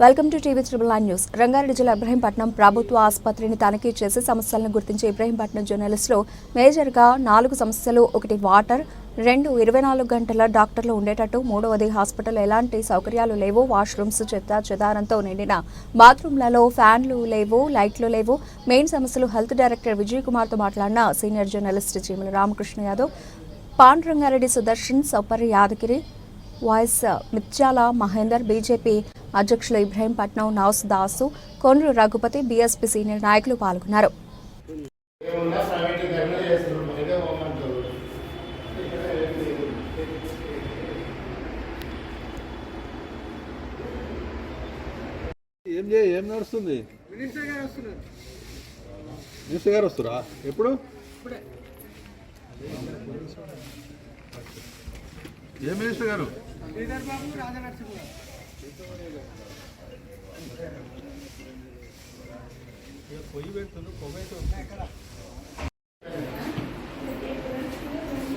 Welcome to TV triple nine news. Rangareddy జిల్లా ఇబ్రహీంపట్నం ప్రభుత్వ ఆసుపత్రిని తనిఖీ చేసి సమస్యలను గుర్తించే ఇబ్రహీంపట్నం జర్నలిస్టులు మేజర్గా నాలుగు సమస్యలు ఒకటి వాటర్ రెండు ఇరవై నాలుగు గంటల డాక్టర్లు ఉండేటట్టు మూడవది హాస్పిటల్ ఎలాంటి సౌకర్యాలు లేవు వాష్రూమ్స్ చెత్త చెదారంతో నిండిన బాత్రూంలలో ఫ్యాన్లు లేవు లైట్లు లేవు. మెయిన్ సమస్యలు హెల్త్ డైరెక్టర్ విజయ్ కుమార్తో మాట్లాడిన సీనియర్ జర్నలిస్ట్ చీమల రామకృష్ణ యాదవ్. పాన్ రంగారెడ్డి సుదర్శన్ సౌపర్ యాదగిరి వాయిస్ మిత్యాల మహేందర్ బీజేపీ అధ్యక్షులు ఇబ్రహీంపట్నం నౌస్ దాసు కొండ్రు రఘుపతి బీఎస్పీ సీనియర్ నాయకులు పాల్గొన్నారు. ఏం చేయ ఏం నడుస్తుంది? మినిస్టర్ గారు వస్తురా ఎప్పుడు? ఏ మినిస్టర్ గారు?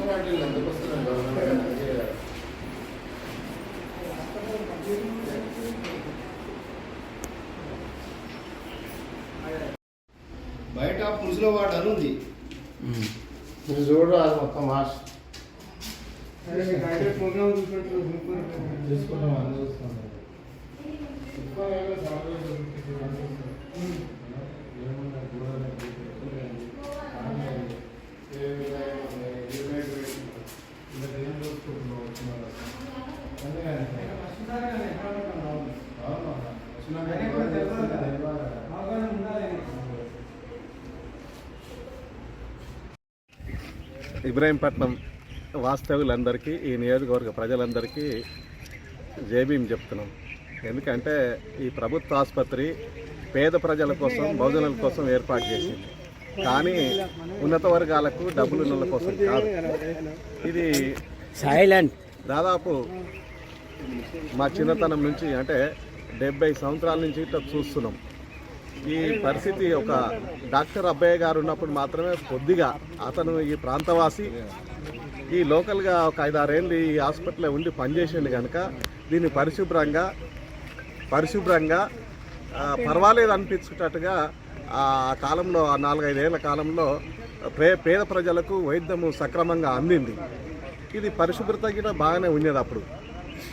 వాటిల్లో ఎందుకు వస్తున్నారు బయట పులుసుల వాడు అని ఉంది మీరు చూడరు అది మొత్తం మాస్ అని చూసుకున్నాం ఇబ్రాహీంపట్నం వాస్తవ్యులందరికీ ఈ నియోజకవర్గ ప్రజలందరికీ జేబీం చెప్తున్నాం. ఎందుకంటే ఈ ప్రభుత్వ ఆసుపత్రి పేద ప్రజల కోసం బహుజనుల కోసం ఏర్పాటు చేసింది. కానీ ఉన్నత వర్గాలకు డబ్బులు ఉన్న కోసం కాదు. ఇది సైలెంట్. దాదాపు మా చిన్నతనం నుంచి అంటే డెబ్బై సంవత్సరాల నుంచి ఇట్లా చూస్తున్నాం. ఈ పరిస్థితి ఒక డాక్టర్ అబ్బయ్య గారు ఉన్నప్పుడు మాత్రమే కొద్దిగా అతను ఈ ప్రాంతవాసి ఈ లోకల్గా ఒక ఐదారేళ్ళు ఈ హాస్పిటల్లో ఉండి పనిచేసిండు కనుక దీన్ని పరిశుభ్రంగా పరిశుభ్రంగా పర్వాలేదు అనిపించేటట్టుగా ఆ కాలంలో ఆ నాలుగైదేళ్ళ కాలంలో పే పేద ప్రజలకు వైద్యము సక్రమంగా అందింది. ఇది పరిశుభ్రత కూడా బాగానే ఉండేది అప్పుడు.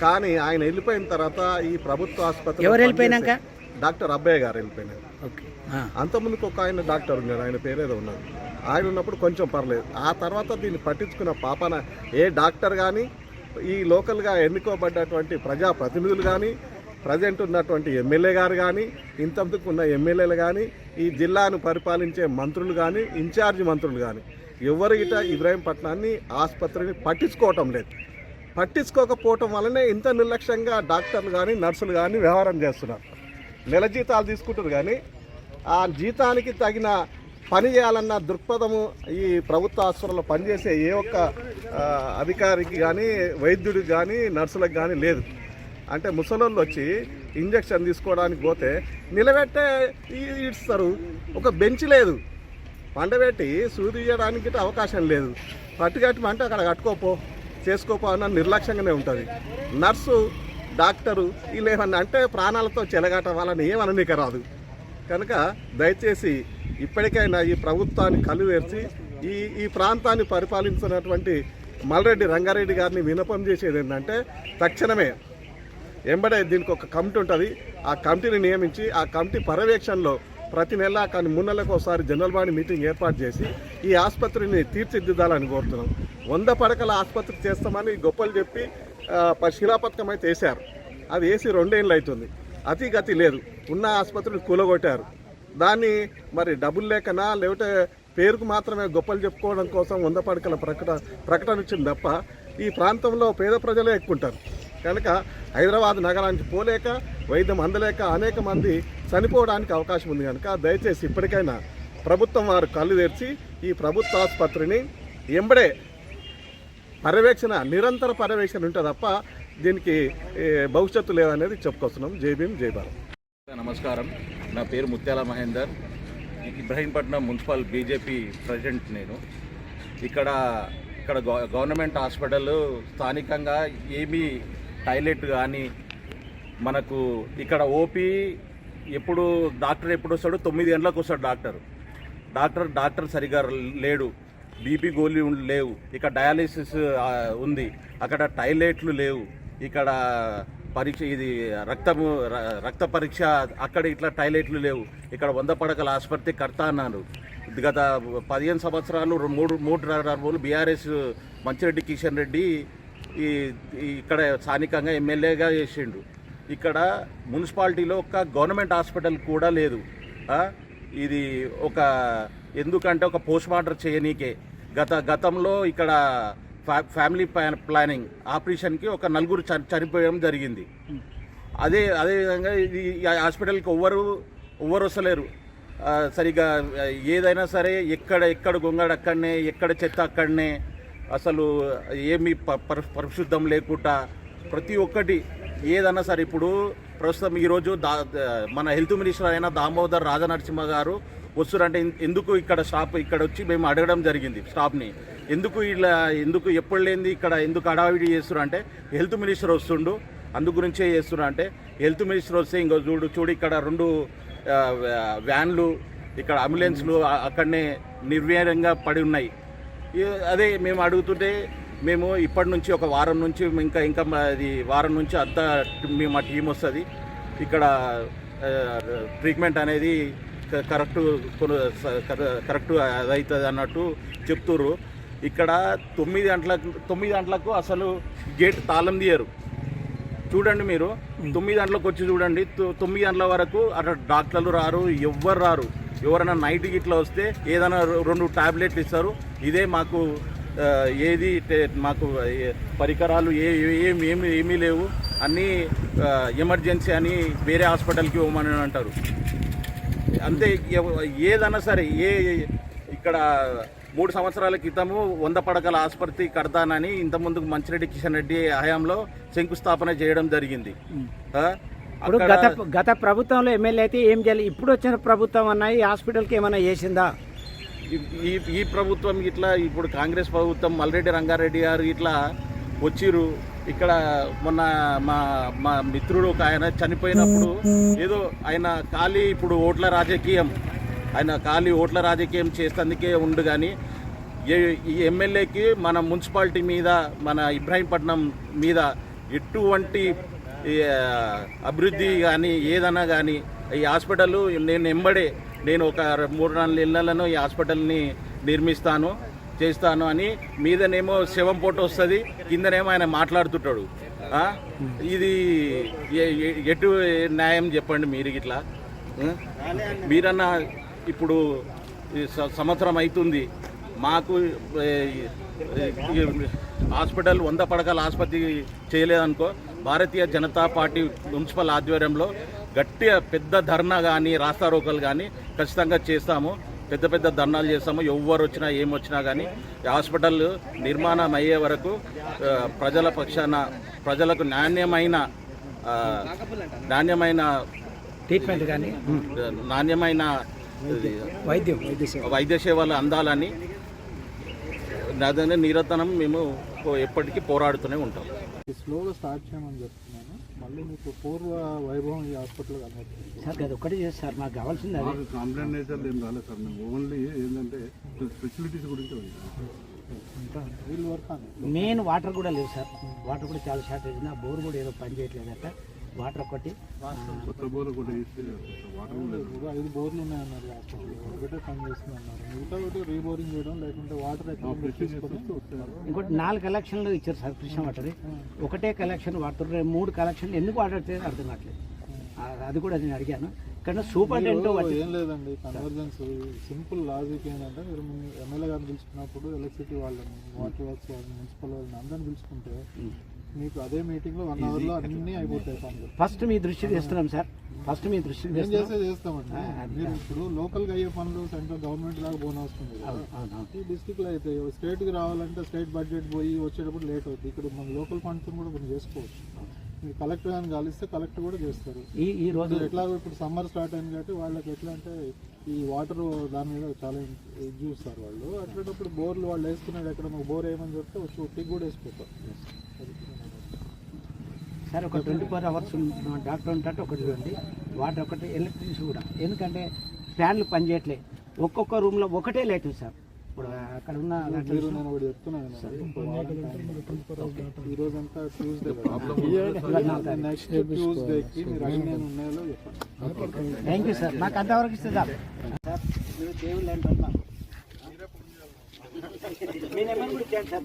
కానీ ఆయన వెళ్ళిపోయిన తర్వాత ఈ ప్రభుత్వ ఆసుపత్రి ఎవరు వెళ్ళిపోయినాక? డాక్టర్ అబ్బయ్య గారు వెళ్ళిపోయినారు. ఓకే. అంతకుముందుకు ఒక ఆయన డాక్టర్ ఉన్నాడు ఆయన పేరేదో ఉన్నాడు. ఆయన ఉన్నప్పుడు కొంచెం పర్లేదు. ఆ తర్వాత దీన్ని పట్టించుకున్న పాపన ఏ డాక్టర్ కానీ ఈ లోకల్గా ఎన్నుకోబడ్డటువంటి ప్రజాప్రతినిధులు కానీ ప్రజెంట్ ఉన్నటువంటి ఎమ్మెల్యే గారు కానీ ఇంతకు ఉన్న ఎమ్మెల్యేలు కానీ ఈ జిల్లాను పరిపాలించే మంత్రులు కానీ ఇన్ఛార్జ్ మంత్రులు కానీ ఎవరు ఇట ఇబ్రాహీంపట్నాన్ని ఆసుపత్రిని పట్టించుకోవటం లేదు. పట్టించుకోకపోవటం వల్లనే ఇంత నిర్లక్ష్యంగా డాక్టర్లు కానీ నర్సులు కానీ వ్యవహారం చేస్తున్నారు. నెల జీతాలు తీసుకుంటారు కానీ ఆ జీతానికి తగిన పని చేయాలన్న దృక్పథము ఈ ప్రభుత్వ ఆసుపత్రిలో పనిచేసే ఏ ఒక్క అధికారికి కానీ వైద్యుడికి కానీ నర్సులకు కానీ లేదు. అంటే ముసలోళ్ళు వచ్చి ఇంజక్షన్ తీసుకోవడానికి పోతే నిలబెట్టే ఇస్తారు. ఒక బెంచ్ లేదు. పండబెట్టి సూది ఇవ్వడానికి అవకాశం లేదు. పట్టుకట్టమంటే అక్కడ కట్టుకోపో చేసుకోపో అన్న నిర్లక్ష్యంగానే ఉంటుంది. నర్సు డాక్టరు వీళ్ళు ఏమన్నా అంటే ప్రాణాలతో చెలగాట వాళ్ళని ఏమననీక రాదు. కనుక దయచేసి ఇప్పటికైనా ఈ ప్రభుత్వాన్ని కలువేర్చి ఈ ఈ ప్రాంతాన్ని పరిపాలించినటువంటి మల్రెడ్డి రంగారెడ్డి గారిని వినపం చేసేది ఏంటంటే తక్షణమే ఎంబడే దీనికి ఒక కమిటీ ఉంటుంది. ఆ కమిటీని నియమించి ఆ కమిటీ పర్యవేక్షణలో ప్రతి నెల కానీ మూడు నెలలకు ఒకసారి జనరల్ బాడీ మీటింగ్ ఏర్పాటు చేసి ఈ ఆసుపత్రిని తీర్చిదిద్దాలని కోరుతున్నాం. వంద పడకల ఆసుపత్రి చేస్తామని గొప్పలు చెప్పి శిలాపథకం అయితే వేశారు. అది వేసి రెండేళ్ళు అవుతుంది. అతి గతి లేదు. ఉన్న ఆసుపత్రిని కూలగొట్టారు. దాన్ని మరి డబ్బులు లేకనా లేకపోతే పేరుకు మాత్రమే గొప్పలు చెప్పుకోవడం కోసం వంద పడకల ప్రకటన ప్రకటన ఇచ్చింది తప్ప ఈ ప్రాంతంలో పేద ప్రజలే ఎక్కుంటారు కనుక హైదరాబాద్ నగరానికి పోలేక వైద్యం అందలేక అనేక మంది చనిపోవడానికి అవకాశం ఉంది కనుక దయచేసి ఇప్పటికైనా ప్రభుత్వం వారు కళ్ళు తెరిచి ఈ ప్రభుత్వ ఆసుపత్రిని ఎంబడే పర్యవేక్షణ నిరంతర పర్యవేక్షణ ఉంటుంది తప్ప దీనికి భవిష్యత్తు లేదనేది చెప్పుకొస్తున్నాం. జై భీం జై భారత్. నమస్కారం. నా పేరు Muthyala Mahender. Ibrahimpatnam municipal BJP president నేను. ఇక్కడ ఇక్కడ గవర్నమెంట్ హాస్పిటల్ స్థానికంగా ఏమీ టాయిలెట్ కానీ మనకు ఇక్కడ ఓపీ ఎప్పుడు డాక్టర్ ఎప్పుడు వస్తాడు తొమ్మిది గంటలకు వస్తాడు డాక్టర్. డాక్టర్ డాక్టర్ సరిగా లేడు. బీపీ గోళీ ఉం- లేవు. ఇక్కడ డయాలిసిస్ ఉంది. అక్కడ టాయిలెట్లు లేవు. ఇక్కడ పరీక్ష ఇది రక్తము రక్త పరీక్ష అక్కడ ఇట్లా టాయిలెట్లు లేవు. ఇక్కడ వంద పడకల ఆసుపత్రి కడతా అన్నారు. గత పదిహేను సంవత్సరాలు మూడు మూడు రోజులు బీఆర్ఎస్ మంచిరెడ్డి కిషన్ రెడ్డి ఈ ఇక్కడ స్థానికంగా ఎమ్మెల్యేగా చేసిండు. ఇక్కడ మున్సిపాలిటీలో ఒక గవర్నమెంట్ హాస్పిటల్ కూడా లేదు. ఇది ఒక ఎందుకంటే ఒక పోస్ట్ మార్టం చేయనీకే. గత గతంలో ఇక్కడ ఫ్యా- ఫ్యామిలీ ప్లానింగ్ ఆపరేషన్కి ఒక నలుగురు చని- జరిగింది. అదే అదేవిధంగా ఇది ఈ హాస్పిటల్కి ఎవ్వరు ఎవ్వరు వస్తలేరు. సరిగా ఏదైనా సరే ఎక్కడ ఎక్కడ గొంగడ అక్కడనే ఎక్కడ చెత్త అక్కడనే అసలు ఏమి ప- పరిశుద్ధం లేకుండా ప్రతి ఒక్కటి ఏదన్నా సరే ఇప్పుడు ప్రస్తుతం ఈరోజు దా మన హెల్త్ మినిస్టర్ అయిన దామోదర్ రాజనరసింహ గారు వస్తురంటే ఎందుకు ఇక్కడ స్టాప్ ఇక్కడ వచ్చి మేము అడగడం జరిగింది స్టాప్ని ఎందుకు ఇలా ఎందుకు ఎప్పుడు లేనిది ఇక్కడ ఎందుకు అడావిడి చేస్తున్నారు హెల్త్ మినిస్టర్ వస్తుండు అందు గురించే చేస్తున్నారు అంటే హెల్త్ మినిస్టర్ వస్తే ఇంకో చూడు చూడు ఇక్కడ రెండు వ్యాన్లు ఇక్కడ అంబులెన్స్లు అక్కడనే నిర్వీర్యంగా పడి ఉన్నాయి. అదే మేము అడుగుతుంటే మేము ఇప్పటి నుంచి ఒక వారం నుంచి ఇంకా ఇంకా అది వారం నుంచి అంతా మేము మా టీం వస్తుంది. ఇక్కడ ట్రీట్మెంట్ అనేది కరెక్ట్ కరెక్ట్ అదవుతుంది అన్నట్టు చెప్తుర్రు. ఇక్కడ తొమ్మిది గంటలకు తొమ్మిది గంటలకు అసలు గేట్ తాళం తీయరు. చూడండి మీరు తొమ్మిది గంటలకు వచ్చి చూడండి తొ- తొమ్మిది గంటల వరకు అక్కడ డాక్టర్లు రారు ఎవ్వరు రారు. ఎవరైనా నైట్ ఇట్లా వస్తే ఏదైనా రెండు టాబ్లెట్లు ఇస్తారు. ఇదే మాకు ఏది మాకు పరికరాలు ఏ ఏ- ఏం ఏమి ఏమీ లేవు. అన్నీ ఎమర్జెన్సీ అని వేరే హాస్పిటల్కి ఇవ్వమని అంటారు. అంతే ఏదన్నా సరే ఏ ఇక్కడ మూడు సంవత్సరాల క్రితము వంద పడకల ఆసుపత్రి కడతానని ఇంతకుముందు మంచిరెడ్డి కిషన్ రెడ్డి హయాంలో శంకుస్థాపన చేయడం జరిగింది? ఇప్పుడు గత గత ప్రభుత్వంలో ఎమ్మెల్యే అయితే ఏం చేయాలి? ఇప్పుడు వచ్చిన ప్రభుత్వం అన్న ఈ హాస్పిటల్కి ఏమైనా చేసిందా? ఈ- ఈ ప్రభుత్వం ఇట్లా ఇప్పుడు కాంగ్రెస్ ప్రభుత్వం మల్రెడ్డి రంగారెడ్డి గారు ఇట్లా వచ్చిర్రు. ఇక్కడ మొన్న మా మా మిత్రుడు ఒక ఆయన చనిపోయినప్పుడు ఏదో ఆయన ఖాళీ ఇప్పుడు ఓట్ల రాజకీయం. ఆయన ఖాళీ ఓట్ల రాజకీయం చేసేందుకే ఉండు కానీ ఈ ఎమ్మెల్యేకి మన మున్సిపాలిటీ మీద మన ఇబ్రాహీంపట్నం మీద ఎటువంటి అభివృద్ధి కానీ ఏదన్నా కానీ ఈ హాస్పిటల్ నేను ఎంబడే నేను ఒక మూడు నాలుగు ఇళ్ళలో ఈ హాస్పిటల్ని నిర్మిస్తాను చేస్తాను అని మీదనేమో శవం పోటు వస్తుంది కిందనేమో ఆయన మాట్లాడుతుంటాడు. ఇది ఎటు న్యాయం చెప్పండి మీరు ఇట్లా? మీరన్నా ఇప్పుడు ఈ స- సంవత్సరం అవుతుంది మాకు హాస్పిటల్ వంద పడకల ఆసుపత్రి చేయలేదనుకో భారతీయ జనతా పార్టీ మున్సిపల్ ఆధ్వర్యంలో గట్టిగా పెద్ద ధర్నా కానీ రాస్తా రోకలు కానీ ఖచ్చితంగా చేస్తాము. పెద్ద పెద్ద ధర్నాలు చేస్తాము. ఎవరు వచ్చినా ఏం వచ్చినా కానీ హాస్పిటల్ నిర్మాణం అయ్యే వరకు ప్రజల పక్షాన ప్రజలకు నాణ్యమైన నాణ్యమైన ట్రీట్మెంట్ కానీ నాణ్యమైన వైద్యం వైద్య సేవ. వైద్య సేవలు అందాలని అదే నిరతనం మేము ఎప్పటికీ పోరాడుతూనే ఉంటాం. స్లోగా స్టార్ట్ చేయమని చెప్తున్నాను. మళ్ళీ మీకు పూర్వ వైభవం ఈ హాస్పిటల్ కనబడుతుంది సార్ అది ఒకటి చేసి సార్ మాకు కావాల్సింది అది. కంప్లైంట్ అయితే ఏం రాలేదు సార్. మేము ఓన్లీ ఏంటంటే ఫెసిలిటీస్ గురించి. వీళ్ళు వర్క్ మెయిన్ వాటర్ కూడా లేవు సార్. వాటర్ కూడా చాలా షార్టేజ్ ఉంది. ఆ బోర్ కూడా ఏదో పని చేయట్లేదట. వాటర్ ఒకటి. వాటర్ ఐదు బోర్లు ఉన్నాయన్నారు ఒకటే పని చేస్తుంది అన్నారు మిగతా ఒకటి రీబోరింగ్ చేయడం లేకుంటే వాటర్ ఇంకోటి నాలుగు కలెక్షన్లు ఇచ్చారు సార్ కృష్ణ వాటర్. ఒకటే కలెక్షన్ వాడుతున్నారు మూడు కలెక్షన్లు ఎందుకు వాడట్లేదు అర్థం కావట్లేదు. అది కూడా నేను అడిగాను. కానీ వచ్చి ఏం లేదండి కన్వర్జెన్స్ సింపుల్ లాజిక్ ఏంటంటే మీరు మీ ఎమ్మెల్యే గారిని పిలుచుకున్నప్పుడు ఎలక్ట్రిసిటీ వాళ్ళని వాటర్ వర్క్స్ వాళ్ళని మున్సిపల్ వాళ్ళని అందరిని పిలుచుకుంటే మీకు అదే మీటింగ్లో వన్ అవర్లో అన్ని అయిపోతాయి పనులు ఫస్ట్ మీ దృష్టికి తెస్తున్నాం సార్. ఫస్ట్ మీ దృష్టికి తెస్తున్నాం. చేస్తే చేస్తామండి. మీరు ఇప్పుడు లోకల్గా అయ్యే పనులు సెంట్రల్ గవర్నమెంట్ లాగా బోన్ వస్తుంది ఈ డిస్టిక్లో అయితే స్టేట్కి రావాలంటే స్టేట్ బడ్జెట్ పోయి వచ్చేటప్పుడు లేట్ అవుతుంది ఇక్కడ మన లోకల్ ఫండ్స్ కూడా కొన్ని చేసుకోవచ్చు. మీరు కలెక్టర్ గారిని కలిస్తే కలెక్టర్ కూడా చేస్తారు. ఈ ఈ రోజు ఎట్లా ఇప్పుడు సమ్మర్ స్టార్ట్ అయింది కాబట్టి వాళ్ళకి ఎట్లా అంటే ఈ వాటర్ దాని మీద చాలా చూస్తారు వాళ్ళు. అట్లాంటప్పుడు బోర్లు వాళ్ళు వేసుకునేది ఎక్కడ? మాకు బోర్ వేయమని చెప్తే వచ్చి ఉట్టికి కూడా వేసిపోతారు. సార్ ఒక ట్వంటీ ఫోర్ అవర్స్ డాక్టర్ ఉంటే ఒకటి చూడండి. వాటర్ ఒకటి ఎలక్ట్రిసిటీ కూడా. ఎందుకంటే ఫ్యాన్లు పనిచేయట్లే. ఒక్కొక్క రూమ్లో ఒకటే లైట్ సార్. ఇప్పుడు అక్కడ ఉన్న ట్యూస్డే నెక్స్ట్ ట్యూస్డేకి మీరు ఉన్నాయో చెప్పండి. థ్యాంక్ యూ సార్ నాకు అంతవరకు ఇస్తే సార్. మీరు దేవుళ్ళు అంటే ఉన్నారు. మీ నెంబర్ కూడా ఇచ్చాను సార్.